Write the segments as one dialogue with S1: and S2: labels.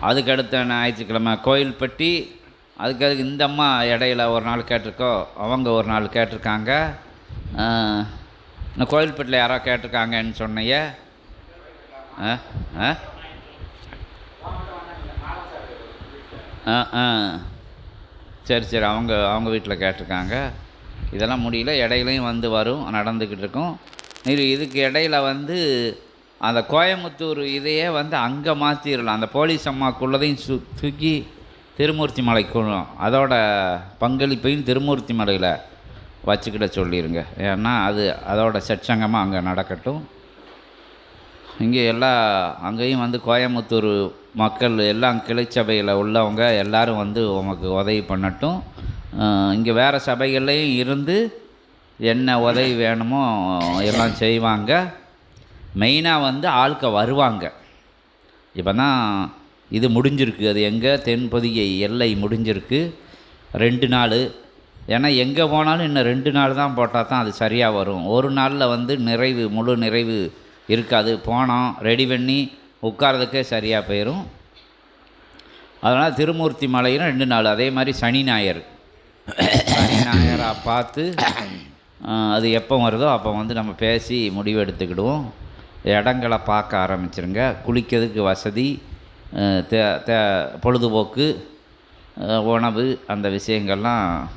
S1: அதுக்கு அடுத்த ஞாயிற்றுக்கிழமை கோயில்பட்டி அதுக்கு அதுக்கு இந்த அம்மா இடையில ஒரு நாள் கேட்டிருக்கோ அவங்க ஒரு நாள் கேட்டிருக்காங்க. இன்னும் கோயில்பட்டியில் யாரோ கேட்டிருக்காங்கன்னு சொன்னைய ஆ ஆ. ஆ ஆ. சரி சரி அவங்க அவங்க வீட்டில் கேட்டிருக்காங்க. இதெல்லாம் முடியல இடையிலையும் வந்து வரும் நடந்துக்கிட்டு இருக்கும். இது இதுக்கு இடையில வந்து அந்த கோயம்புத்தூர் இதையே வந்து அங்கே மாற்றிடலாம் அந்த போலீஸ் அம்மாக்குள்ளதையும் சு தூக்கி திருமூர்த்தி மலைக்குள்ளும் அதோட பங்களிப்பையும் திருமூர்த்தி மலையில் வச்சுக்கிட சொல்லிடுங்க ஏன்னா அது அதோட சச்சங்கமாக அங்கே நடக்கட்டும். இங்கே எல்லா அங்கேயும் வந்து கோயம்புத்தூர் மக்கள் எல்லாம் கிளைச்சபையில் உள்ளவங்க எல்லாரும் வந்து உமக்கு உதவி பண்ணட்டும். இங்கே வேறு சபைகள்லேயும் இருந்து என்ன உதவி வேணுமோ எல்லாம் செய்வாங்க. மெயினாக வந்து ஆளுக்க வருவாங்க. இப்போ தான் இது முடிஞ்சிருக்கு. அது எங்கே? தென்பொதிகை எல்லை முடிஞ்சிருக்கு. ரெண்டு நாள். ஏன்னா எங்கே போனாலும் இன்னும் ரெண்டு நாள் தான் போட்டால் தான் அது சரியாக வரும். ஒரு நாளில் வந்து நிறைவு முழு நிறைவு இருக்காது. போனோம் ரெடி பண்ணி உட்கார்றதுக்கே சரியாக போயிடும் அதனால் திருமூர்த்தி மலையும் ரெண்டு நாள். அதே மாதிரி சனி ஞாயிறு. சனி ஞாயிறாக பார்த்து அது எப்போ வருதோ அப்போ வந்து நம்ம பேசி முடிவு எடுத்துக்கிடுவோம். இடங்களை பார்க்க ஆரம்பிச்சிருங்க. குளிக்கிறதுக்கு வசதி தே தே பொழுதுபோக்கு உணவு அந்த விஷயங்கள்லாம்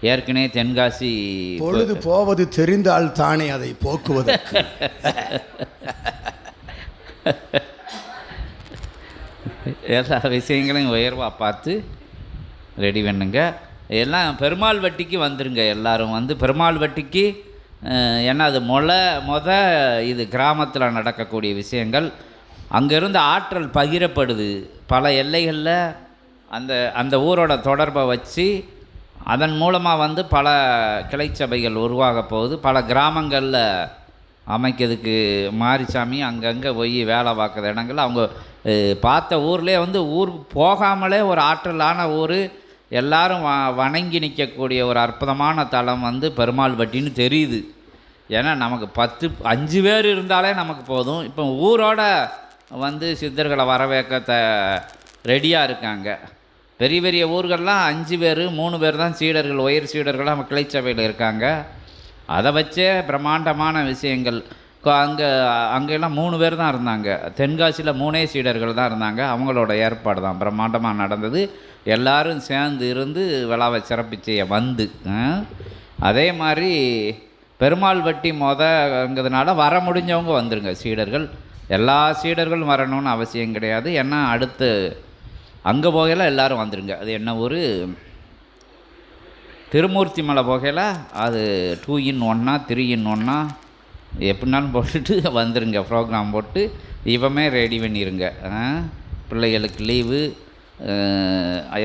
S1: ஏற்கனவே தென்காசி
S2: பொழுது போவது தெரிந்தால் தானே அதை போக்குவதற்கு.
S1: எல்லா விஷயங்களையும் உயர்வாக பார்த்து ரெடி பண்ணுங்க. எல்லாம் பெருமாள் வட்டிக்கு வந்துருங்க. எல்லாரும் வந்து பெருமாள் வட்டிக்கு ஏன்னா அது மொல மொத இது கிராமத்தில் நடக்கக்கூடிய விஷயங்கள். அங்கேருந்து ஆற்றல் பகிரப்படுது. பல எல்லைகளில் அந்த அந்த ஊரோட தொடர்பை வச்சு அதன் மூலமாக வந்து பல கிளைச்சபைகள் உருவாக போகுது. பல கிராமங்களில் அமைக்கிறதுக்கு மாரிசாமி அங்கங்கே போய் வேலை பார்க்குற இடங்கள் அவங்க பார்த்த ஊர்லேயே வந்து ஊர் போகாமலே ஒரு ஆற்றலான ஊர். எல்லாரும் வ வணங்கி நிற்கக்கூடிய ஒரு அற்புதமான தலம் வந்து பெருமாள் பட்டின்னு தெரியுது. ஏன்னா நமக்கு பத்து அஞ்சு பேர் இருந்தாலே நமக்கு போதும். இப்போ ஊரோட வந்து சித்தர்களை வரவேற்க ரெடியாக இருக்காங்க. பெரிய பெரிய ஊர்கள்லாம் அஞ்சு பேர் மூணு பேர் தான் சீடர்கள் உயர் சீடர்கள் நம்ம கிளைச்சபையில் இருக்காங்க. அதை வச்சே பிரம்மாண்டமான விஷயங்கள். அங்கே அங்கெல்லாம் மூணு பேர் தான் இருந்தாங்க. தென்காசியில் மூணே சீடர்கள் தான் இருந்தாங்க. அவங்களோட ஏற்பாடு தான் பிரம்மாண்டமாக நடந்தது. எல்லாரும் சேர்ந்து இருந்து விழாவை சிறப்பிச்சைய வந்து அதே மாதிரி பெருமாள் வட்டி மொதங்கிறதுனால வர முடிஞ்சவங்க வந்துருங்க சீடர்கள். எல்லா சீடர்களும் வரணும்னு அவசியம் கிடையாது. ஏன்னா அடுத்து அங்கே போகையில் எல்லாரும் வந்துருங்க. அது என்ன ஊர்? திருமூர்த்தி மலை போகையில் அது டூ இன் ஒன்னா த்ரீ இன் ஒன்னா எப்படினாலும் போட்டுட்டு வந்துருங்க. ப்ரோக்ராம் போட்டு இவமே ரெடி பண்ணிடுங்க பிள்ளைகளுக்கு லீவு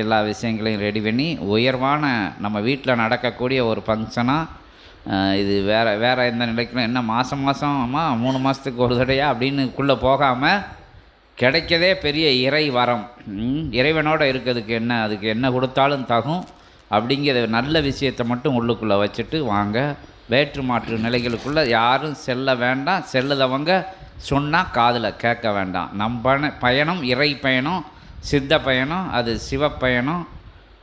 S1: எல்லா விஷயங்களையும் ரெடி பண்ணி உயர்வான நம்ம வீட்டில் நடக்கக்கூடிய ஒரு ஃபங்க்ஷனாக இது வேறு வேறு எந்த நிலைக்கும் என்ன மாதம் மாதமா மூணு மாதத்துக்கு ஒரு தடையா அப்படின்னுக்குள்ளே போகாமல் கிடைக்கதே பெரிய இறை வரம். இறைவனோடு இருக்கிறதுக்கு என்ன அதுக்கு என்ன கொடுத்தாலும் தகும். அப்படிங்கிற நல்ல விஷயத்தை மட்டும் உள்ளுக்குள்ளே வச்சுட்டு வாங்க. வேற்று மாற்று நிலைகளுக்குள்ளே யாரும் செல்ல வேண்டாம். செல்லுதவங்க சொன்னால் காதில் கேட்க வேண்டாம். நம்ம பயணம் இறை பயணம் சித்த பயணம் அது சிவ பயணம்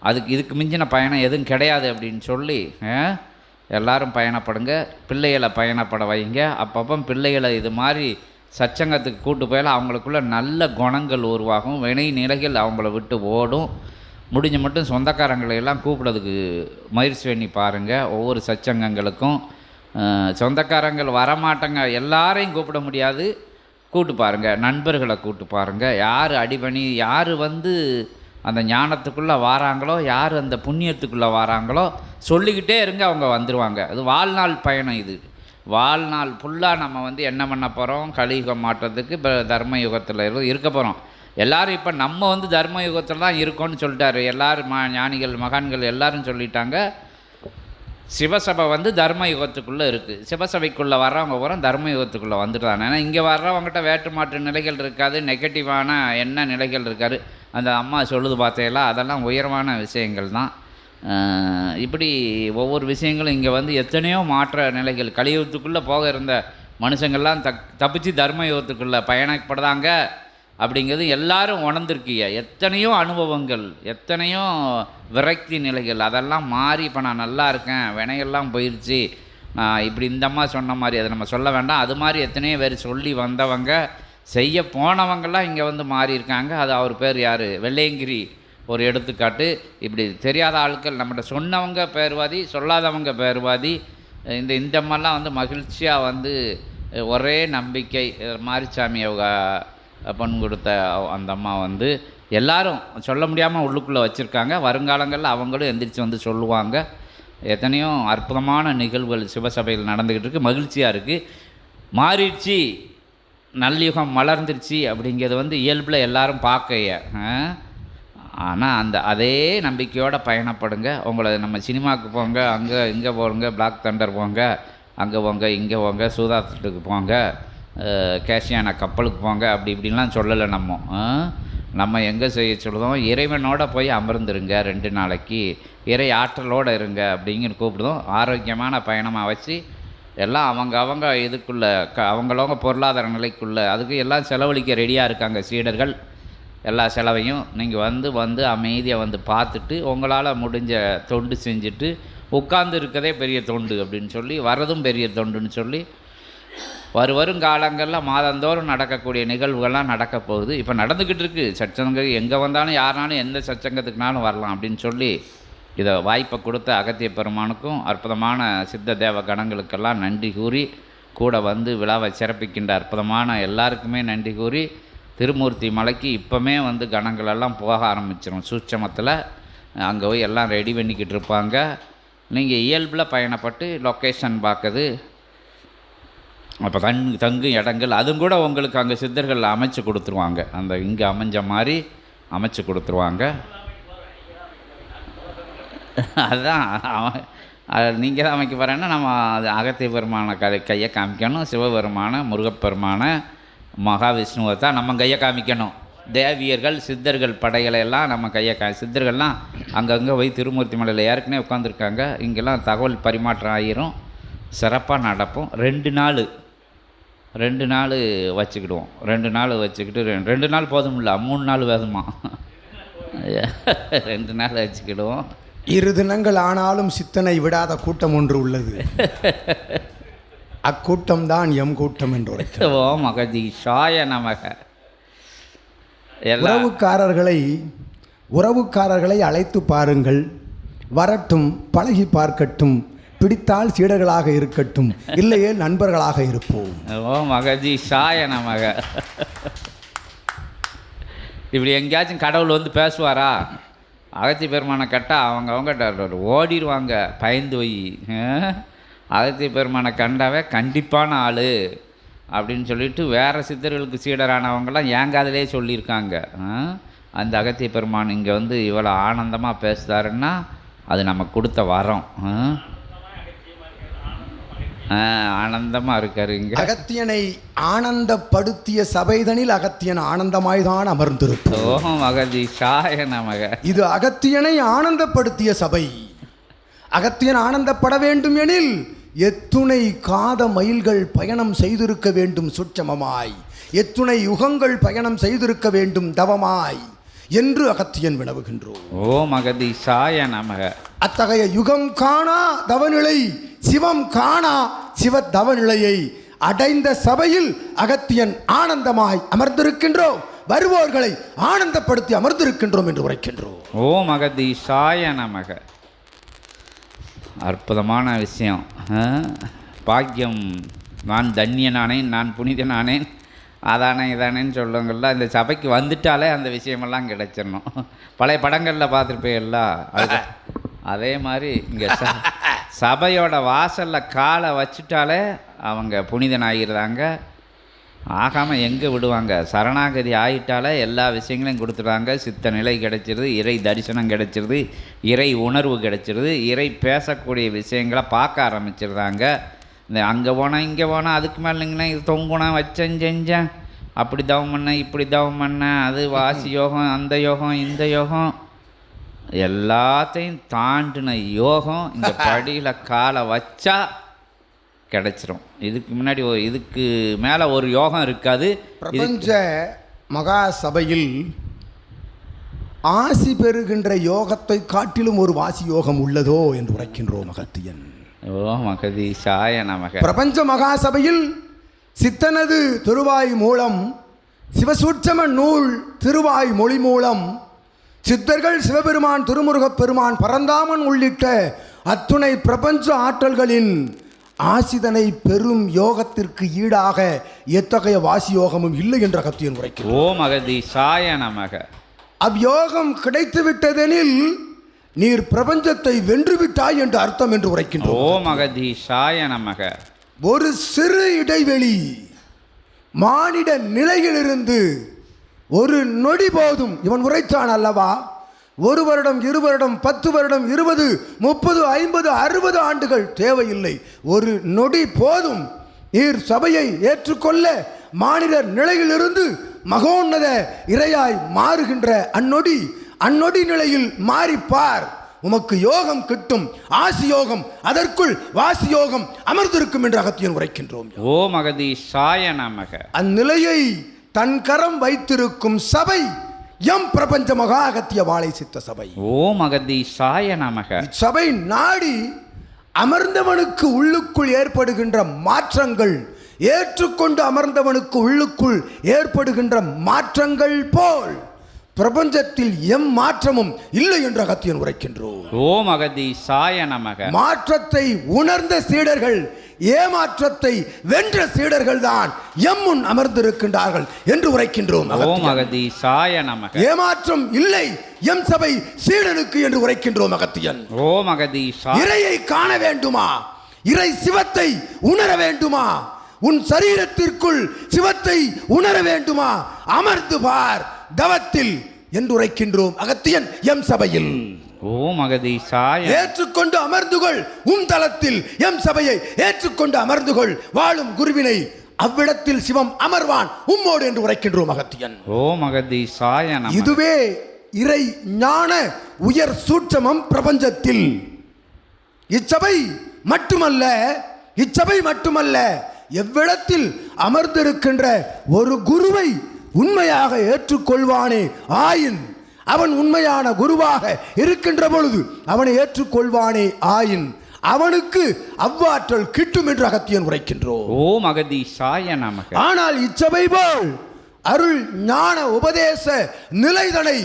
S1: அதுக்கு இதுக்கு மிஞ்சின பயணம் எதுவும் கிடையாது அப்படின்னு சொல்லி எல்லாரும் பயணப்படுங்க. பிள்ளைகளை பயணப்பட வைங்க. அப்பப்போ பிள்ளைகளை இது மாதிரி சச்சங்கத்துக்கு கூட்டு போயில அவங்களுக்குள்ள நல்ல குணங்கள் உருவாகும். வினை நிலைகள் அவங்கள விட்டு ஓடும். முடிஞ்ச மட்டும் சொந்தக்காரங்களை எல்லாம் கூப்பிடறதுக்கு முயற்சி பண்ணி பாருங்கள் ஒவ்வொரு சச்சங்கங்களுக்கும் சொந்தக்காரங்கள் வரமாட்டங்க. எல்லாரையும் கூப்பிட முடியாது. கூப்பிட்டு பாருங்கள் நண்பர்களை கூப்பிட்டு பாருங்கள் யார் அடிபணி யார் வந்து அந்த ஞானத்துக்குள்ளே வாராங்களோ யார் அந்த புண்ணியத்துக்குள்ளே வாராங்களோ சொல்லிக்கிட்டே இருங்க அவங்க வந்துடுவாங்க அது வாழ்நாள் பயணம் இது. வாழ்நாள் ஃபுல்லாக நம்ம வந்து என்ன பண்ண போகிறோம் கலியுகம் மாற்றத்துக்கு இப்போ தர்ம யுகத்தில் இருக்க போகிறோம் எல்லாரும் இப்போ நம்ம வந்து தர்ம யுகத்தில் தான் இருக்கோம்னு சொல்லிட்டாரு. எல்லாரும் மா ஞானிகள் மகான்கள் எல்லாரும் சொல்லிட்டாங்க. சிவசபை வந்து தர்ம யுகத்துக்குள்ளே இருக்குது சிவசபைக்குள்ளே வர்றவங்க பூரா தர்ம யுகத்துக்குள்ளே வந்துட்டாங்க. ஏன்னா இங்கே வர்றவங்ககிட்ட வேற்று மாற்று நிலைகள் இருக்காது. நெகட்டிவான என்ன நிலைகள் இருக்காது. அந்த அம்மா சொல்லுது பார்த்தீங்களா? அதெல்லாம் உயர்வான விஷயங்கள் தான். இப்படி ஒவ்வொரு விஷயங்களும் இங்கே வந்து எத்தனையோ மாற்ற நிலைகள். கலியுகத்துக்குள்ளே போக இருந்த மனுஷங்கள்லாம் தக் தப்பிச்சு தர்ம யுகத்துக்குள்ளே பயணப்படுறாங்க. அப்படிங்கிறது எல்லாரும் உணர்ந்திருக்கீங்க. எத்தனையோ அனுபவங்கள் எத்தனையோ விரக்தி நிலைகள் அதெல்லாம் மாறி இப்போ நான் நல்லா இருக்கேன் வினையெல்லாம் போயிடுச்சு இப்படி இந்தம்மா சொன்ன மாதிரி அதை நம்ம சொல்ல வேண்டாம். அது மாதிரி எத்தனையோ பேர் சொல்லி வந்தவங்க செய்ய போனவங்கள்லாம் இங்கே வந்து மாறி இருக்காங்க அது அவர் பேர் யார்? வெள்ளையங்கிரி ஒரு எடுத்துக்காட்டு. இப்படி தெரியாத ஆட்கள் நம்மகிட்ட சொன்னவங்க பேர்வாதி சொல்லாதவங்க பேர்வாதி இந்த இந்தம்மெல்லாம் வந்து மகிழ்ச்சியாக வந்து ஒரே நம்பிக்கை மாரிசாமி அவங்க பண் கொடுத்த அந்த அம்மா வந்து எல்லாரும் சொல்ல முடியாமல் உள்ளுக்குள்ளே வச்சுருக்காங்க. வருங்காலங்களில் அவங்களும் எந்திரிச்சு வந்து சொல்லுவாங்க. எத்தனையோ அற்புதமான நிகழ்வுகள் சிவசபையில் நடந்துக்கிட்டு இருக்குது மகிழ்ச்சியாக இருக்குது மாறிடுச்சு. நல்லுகம் மலர்ந்துருச்சு அப்படிங்கிறது வந்து இயல்பில் எல்லாரும் பார்க்கைய ஆனால் அந்த அதே நம்பிக்கையோடு பயணப்படுங்க. உங்களை நம்ம சினிமாவுக்கு போங்க. அங்கே இங்கே போங்க. பிளாக் தண்டர் போங்க. அங்கே போங்க. இங்கே போங்க. சூதாத்துக்கு போங்க. கேஷியானா கப்பலுக்கு போங்க அப்படி இப்படின்லாம் சொல்லலை நம்ம. நம்ம எங்கே செய்ய சொல்லுதோம் இறைவனோட போய் அமர்ந்துருங்க ரெண்டு நாளைக்கு. இறை ஆற்றலோடு இருங்க அப்படிங்கிற கூப்பிடுதோம் ஆரோக்கியமான பயணமாக வச்சு எல்லாம் அவங்க அவங்க இதுக்குள்ளே க அவங்களவங்க பொருளாதார நிலைக்குள்ளே அதுக்கு எல்லாம் செலவழிக்க ரெடியாக இருக்காங்க சீடர்கள். எல்லா செலவையும் நீங்கள் வந்து வந்து அமைதியாக வந்து பார்த்துட்டு உங்களால் முடிஞ்ச தொண்டு செஞ்சுட்டு உட்கார்ந்து இருக்கதே பெரிய தொண்டு அப்படின்னு சொல்லி வரதும் பெரிய தொண்டுன்னு சொல்லி வரு வரும் காலங்களில் மாதந்தோறும் நடக்கக்கூடிய நிகழ்வுகள்லாம் நடக்க போகுது. இப்போ நடந்துக்கிட்டு இருக்குது சச்சங்கம் எங்கே வந்தாலும் யாருனாலும் எந்த சச்சங்கத்துக்குனாலும் வரலாம் அப்படின்னு சொல்லி இதை வாய்ப்பை கொடுத்த அகத்திய பெருமானுக்கும் அற்புதமான சித்த தேவ கணங்களுக்கெல்லாம் நன்றி கூறி கூட வந்து விழாவை சிறப்பிக்கின்ற அற்புதமான எல்லாருக்குமே நன்றி கூறி திருமூர்த்தி மலைக்கு இப்போமே வந்து கணங்களெல்லாம் போக ஆரம்பிச்சிடும் சூட்சமத்தில் அங்கே போய் எல்லாம் ரெடி பண்ணிக்கிட்டு இருப்பாங்க. நீங்கள் இயல்பில் பயணப்பட்டு லொக்கேஷன் பார்க்குது அப்போ தங் தங்கும் இடங்கள் அதுவும் கூட உங்களுக்கு அங்கே சித்தர்கள் அமைச்சு கொடுத்துருவாங்க. அந்த இங்கே அமைஞ்ச மாதிரி அமைச்சு கொடுத்துருவாங்க. அதுதான் அவன் நீங்கள் தான் அமைக்க போகிறேன்னா நம்ம அது அகத்திய பெருமான கதை கையை காமிக்கணும். சிவபெருமான முருகப்பெருமான மகாவிஷ்ணுவை தான் நம்ம கையை காமிக்கணும். தேவியர்கள் சித்தர்கள் படைகளை எல்லாம் நம்ம கையை கா சித்தர்கள்லாம் அங்கங்கே போய் திருமூர்த்தி மலையில் ஏற்கனவே உட்காந்துருக்காங்க இங்கெல்லாம் தகவல் பரிமாற்றம் ஆகிரும் சிறப்பாக நடப்போம். ரெண்டு நாள். ரெண்டு நாள் வச்சுக்கிடுவோம். ரெண்டு நாள் வச்சுக்கிட்டு ரெண்டு ரெண்டு நாள் போதுமில்ல மூணு நாள் வேதுமா ரெண்டு நாள் வச்சுக்கிடுவோம்.
S2: இரு தினங்கள் ஆனாலும் சித்தனை விடாத கூட்டம் ஒன்று உள்ளது. அக்கூட்டம் தான் எம் கூட்டம் என்று
S1: ஓ மகதி ஷாய நமக.
S2: உறவுக்காரர்களை உறவுக்காரர்களை அழைத்து பாருங்கள். வரட்டும் பழகி பார்க்கட்டும். பிடித்தால் சீடர்களாக இருக்கட்டும். இல்லையே நண்பர்களாக இருப்போம்.
S1: ஓ மகதி சாயன நமக. இப்படி எங்கேயாச்சும் கடவுள் வந்து பேசுவாரா? அகத்தி பெருமானை கட்டா அவங்க அவங்க ஓடிடுவாங்க பயந்து போய். அகத்தி பெருமானை கண்டாவே கண்டிப்பான ஆள் அப்படின்னு சொல்லிட்டு வேறு சித்தர்களுக்கு சீடரானவங்கெல்லாம் ஏங்காதலே சொல்லியிருக்காங்க. ஆ? அந்த அகத்திய பெருமான் இங்கே வந்து இவ்வளோ ஆனந்தமாக பேசுதாருன்னா அது நம்ம கொடுத்த வரம். ஆ? ஆனந்தமாக இருக்காரு இங்கே.
S2: அகத்தியனை ஆனந்தப்படுத்திய சபைதனில் அகத்தியன் ஆனந்தமாய்தான் அமர்ந்திருப்போம்
S1: ஓம் நமக.
S2: இது அகத்தியனை ஆனந்தப்படுத்திய சபை. அகத்தியன் ஆனந்தப்பட வேண்டும் எனில் எத்துணை காத மயில்கள் பயணம் செய்திருக்க வேண்டும் சுட்சமமாய் எத்துணை யுகங்கள் பயணம் செய்திருக்க வேண்டும் தவமாய். என்று அகத்தியன் வினவுகின்றோம்.
S1: ஓ மகதி ஷாய நமக.
S2: அத்தகைய யுகம் காணா தவநிலை சிவம் காணா சிவ தவநிலையை அடைந்த சபையில் அகத்தியன் ஆனந்தமாய் அமர்ந்திருக்கின்றோம். வருவோர்களை ஆனந்தப்படுத்தி அமர்ந்திருக்கின்றோம் என்று உரைக்கின்றோம்.
S1: ஓ மகதி ஷாய நமக. அற்புதமான விஷயம்? பாக்கியம். நான் தன்யனானேன் நான் புனிதனானேன். அதானே இதானேன்னு சொல்லுங்கள்ல. இந்த சபைக்கு வந்துட்டாலே அந்த விஷயமெல்லாம் கிடைச்சிடணும். பழைய படங்களில் பார்த்துருப்பீங்களா அது அதே மாதிரி இங்கே ச சபையோட வாசலில் காலை வச்சுட்டாலே அவங்க புனிதனாகிறாங்க ஆகாமல் எங்கே விடுவாங்க? சரணாகதி ஆகிட்டாலே எல்லா விஷயங்களையும் கொடுத்துடுறாங்க. சித்த நிலை கிடைச்சிருது இறை தரிசனம் கிடைச்சிருது இறை உணர்வு கிடைச்சிருது இறை பேசக்கூடிய விஷயங்களை பார்க்க ஆரம்பிச்சிடுறாங்க. இந்த அங்கே போனால் இங்கே போனால் அதுக்கு மேலே இல்லைங்கன்னா இது தொங்குனா வச்சேன் செஞ்சேன். அப்படி தவம் பண்ணேன் இப்படி தவம் பண்ணேன் அது வாசி யோகம் அந்த யோகம் இந்த யோகம். எல்லாத்தையும் தாண்டின யோகம் இந்த படியில் காலை வச்சா கிடைச்சிரும். இதுக்கு முன்னாடி இதுக்கு மேலே ஒரு யோகம் இருக்காது.
S2: பிரபஞ்ச மகா சபையில் ஆசி பெறுகின்ற யோகத்தை காட்டிலும் ஒரு வாசி யோகம் உள்ளதோ என்று உரைக்கின்றோம் அகத்தியன்
S1: ஓ மகதீஷாய நமக.
S2: பிரபஞ்ச மகா சபையில் சித்தனது திருவாய் மூலம் சிவசூட்சம நூல் திருவாய் மொழி மூலம் சித்தர்கள் சிவபெருமான் திருமுருகப் பெருமான் பரந்தாமன் உள்ளிட்ட அத்துணை பிரபஞ்ச ஆற்றல்களின் ஆசிதனை பெரும் யோகத்திற்கு ஈடாக எத்தகைய வாசி யோகமும் இல்லை என்ற கத்தியன் உரைக்கிறார்
S1: ஓ மகதீஷாய நமக.
S2: அவ்யோகம் கிடைத்து விட்டதெனில் நீர் பிரபஞ்சத்தை வென்று விட்டாய் என்று அர்த்தம் என்று உரைக்கின்றோம்.
S1: ஓ மகதீஷாய நமக.
S2: ஒரு சிறு இடைவெளி மானிட நிலையிலிருந்து ஒரு நொடி போதும். இவன் உரைத்தான் அல்லவா? ஒரு வருடம் இரு வருடம் பத்து வருடம் இருபது முப்பது ஐம்பது அறுபது ஆண்டுகள் தேவையில்லை. ஒரு நொடி போதும். நீர் சபையை ஏற்றுக்கொள்ள மானிடர் நிலையிலிருந்து மகோன்னத இரையாய் மாறுகின்ற அந்நொடி அந்நொடி நிலையில் மாறிப்பார். உமக்கு யோகம் கிட்டும். ஆசி யோகம் அதற்குள் வாசி யோகம் அமர்ந்திருக்கும் என்று அகத்தியன் உரைக்கின்றோம்.
S1: ஓ மகதீஷாய நமக.
S2: அந்நிலையை தன் கரம் வைத்திருக்கும் சபை எம் பிரபஞ்ச மகா அகத்திய வாழை சித்த சபை.
S1: ஓ மகதீஷாய நமக.
S2: இச்சபை நாடி அமர்ந்தவனுக்கு உள்ளுக்குள் ஏற்படுகின்ற மாற்றங்கள் ஏற்றுக்கொண்டு அமர்ந்தவனுக்கு உள்ளுக்குள் ஏற்படுகின்ற மாற்றங்கள் போல். பிரபஞ்சத்தில் எம் மாற்றமும் இல்லை என்று அகத்தியன் உரைக்கின்றோம்.
S1: ஓ மகதீஷாய நமக.
S2: மாற்றத்தை உணர்ந்த சீடர்கள் ஏமாற்றத்தை வென்ற சீடர்கள் தான் எம் முன் அமர்ந்திருக்கின்றார்கள் என்று உரைக்கின்றோம்
S1: ஓ
S2: அகத்தியன்.
S1: மகதீஷாய நமக.
S2: ஏமாற்றம் இல்லை எம் சபை சீடனுக்கு என்று உரைக்கின்றோம் அகத்தியன்.
S1: ஓ மகதீஷா
S2: இறையை காண வேண்டுமா? இறை சிவத்தை உணர வேண்டுமா? உன் சரீரத்திற்குள் சிவத்தை உணர வேண்டுமா? அமர்ந்து பார் தவத்தில் என்று உரைக்கின்றோம் அகத்தியன் எம் சபையில்.
S1: ஓ மகதீஷாய.
S2: ஏற்றுக்கொண்டு அமர்ந்துகொள் உம் தலத்தில் எம் சபையை. ஏற்றுக்கொண்டு அமர்ந்துகொள் வாழும் குருவினை. அவ்விடத்தில் சிவம் அமர்வான் உம்மோடு என்று உரைக்கின்றோம் அகத்தியன்.
S1: ஓ மகதீஷாய நமக
S2: இதுவே இறை ஞான உயர் சூட்சமம் பிரபஞ்சத்தில். இச்சபை மட்டுமல்ல இச்சபை மட்டுமல்ல எவ்விடத்தில் அமர்ந்திருக்கின்ற ஒரு குருவை உண்மையாக ஏற்றுக்கொள்வானே. ஆயின் அவன் உண்மையான குருவாக இருக்கின்ற பொழுது அவனை ஏற்றுக்கொள்வானே ஆயின். அவனுக்கு அவ்வாற்றல் கிட்டும் என்று அகத்தியன் உரைக்கின்றோம்.
S1: ஓ மகதீஷாய நமக.
S2: ஆனால் இச்சபை போல் அருள் ஞான உபதேச நிலைதனை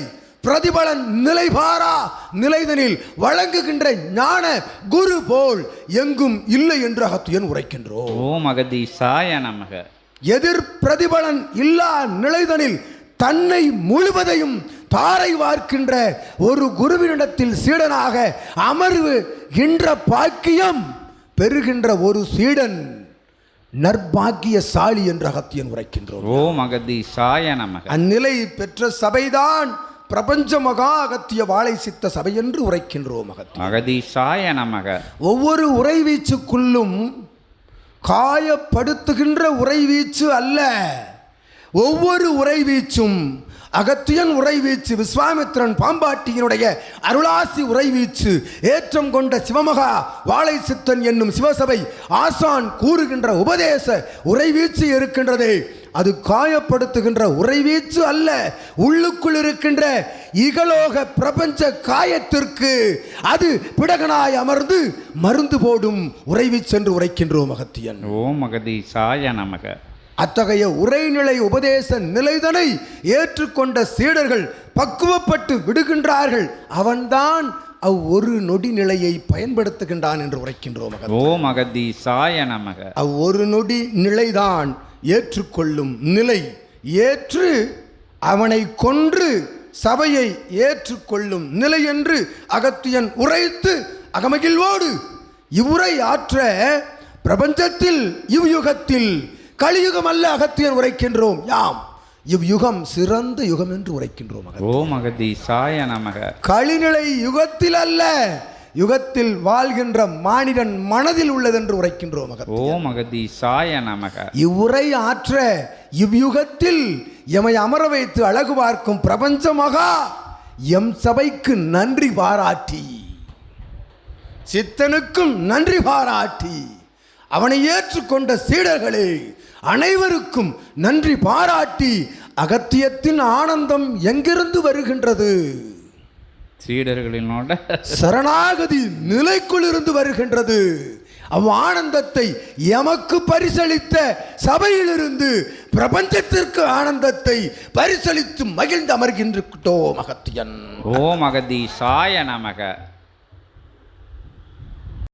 S2: பிரதிபலன் நிலைபாரா நிலைதனில் வழங்குகின்ற ஞான குரு போல் எங்கும் இல்லை என்று அகத்தியன் உரைக்கின்றோம்.
S1: ஓ மகதீஷாய நமக.
S2: எதிர் பிரதிபலன் இல்லா நிலைதனில் தன்னை முழுவதையும் தாரை வார்க்கின்ற ஒரு குருவினிடத்தில் சீடனாக அமர்வுகின்ற பாக்கியம் பெறுகின்ற ஒரு சீடன் நற்பாக்கியசாலி என்று அகத்தியன் உரைக்கின்றோம்.
S1: ஓ மகதீஷாய நமக.
S2: அந்நிலை பெற்ற சபைதான் பிரபஞ்ச மகா அகத்திய வாழை சித்த சபை என்று உரைக்கின்றோம் அகத்திய
S1: மகதீஷாய நமக.
S2: ஒவ்வொரு உறைவீச்சுக்குள்ளும் காயப்படுத்துகின்ற உறைவீச்சு அல்ல. ஒவ்வொரு உறைவீச்சும் அகத்தியன் உறைவீச்சு விஸ்வாமித்திரன் பாம்பாட்டியினுடைய அருளாசி உறைவீச்சு ஏற்றம் கொண்ட சிவமகா வாழை சித்தன் என்னும் சிவசபை ஆசான் கூறுகின்ற உபதேச உறைவீச்சு இருக்கின்றது. அது காயப்படுத்துகின்ற உறைவீச்சு அல்ல. உள்ளுக்குள் இருக்கின்ற இகலோக பிரபஞ்ச காயத்திற்கு அது பிடகனாய் அமர்ந்து மருந்து போடும் உறைவீச்சு என்று உரைக்கின்றோம் அகத்தியன்
S1: ஓ மகதீஷாய நமக.
S2: அத்தகைய உரைநிலை உபதேச நிலைதனை ஏற்றுக்கொண்ட சீடர்கள் பக்குவப்பட்டு விடுகின்றார்கள். அவன்தான் அவ் ஒரு நொடி நிலையை பயன்படுத்துகின்றான் என்று உரைக்கின்றோம்.
S1: ஓ மகதீஷாய நமக.
S2: அவ் ஒரு நொடி நிலைதான் ஏற்றுக்கொள்ளும் நிலை. ஏற்று அவனை கொன்று சபையை ஏற்றுக்கொள்ளும் நிலை என்று அகத்தியன் உரைத்து அகமகிழ்வோடு இவ்வுரை ஆற்ற பிரபஞ்சத்தில் இவ்யுகத்தில் கலியுகம் அல்ல அகத்தியன் உரைக்கின்றோம். யாம்? இவ்யுகம் சிறந்த யுகம் என்று உரைக்கின்றோம்.
S1: ஓ மகதீஷாய நமக
S2: கலிநிலை யுகத்தில் அல்ல யுகத்தில் வாழ்கின்ற மானிடன் மனதில் உள்ளதென்று உரைக்கின்றோம் அகத்தியன்.
S1: ஓ மகதீஷாய நமக
S2: இவ்வுரை ஆற்ற இவ்யுகத்தில் எமை அமர வைத்து அழகு பார்க்கும் பிரபஞ்ச மகா எம் சபைக்கு நன்றி பாராட்டி சித்தனுக்கும் நன்றி பாராட்டி அவனை ஏற்றுக்கொண்ட சீடர்களே அனைவருக்கும் நன்றி பாராட்டி அகத்தியத்தின் ஆனந்தம் எங்கிருந்து வருகின்றது?
S1: சீடர்களினோட
S2: சரணாகதி நிலைக்குள் இருந்து வருகின்றது. அவ் ஆனந்தத்தை எமக்கு பரிசளித்த சபையிலிருந்து பிரபஞ்சத்திற்கு ஆனந்தத்தை பரிசளித்து மகிழ்ந்து அமர்கின்றோம் அகத்தியன்.
S1: ஓம் அகதீஷாய நமக.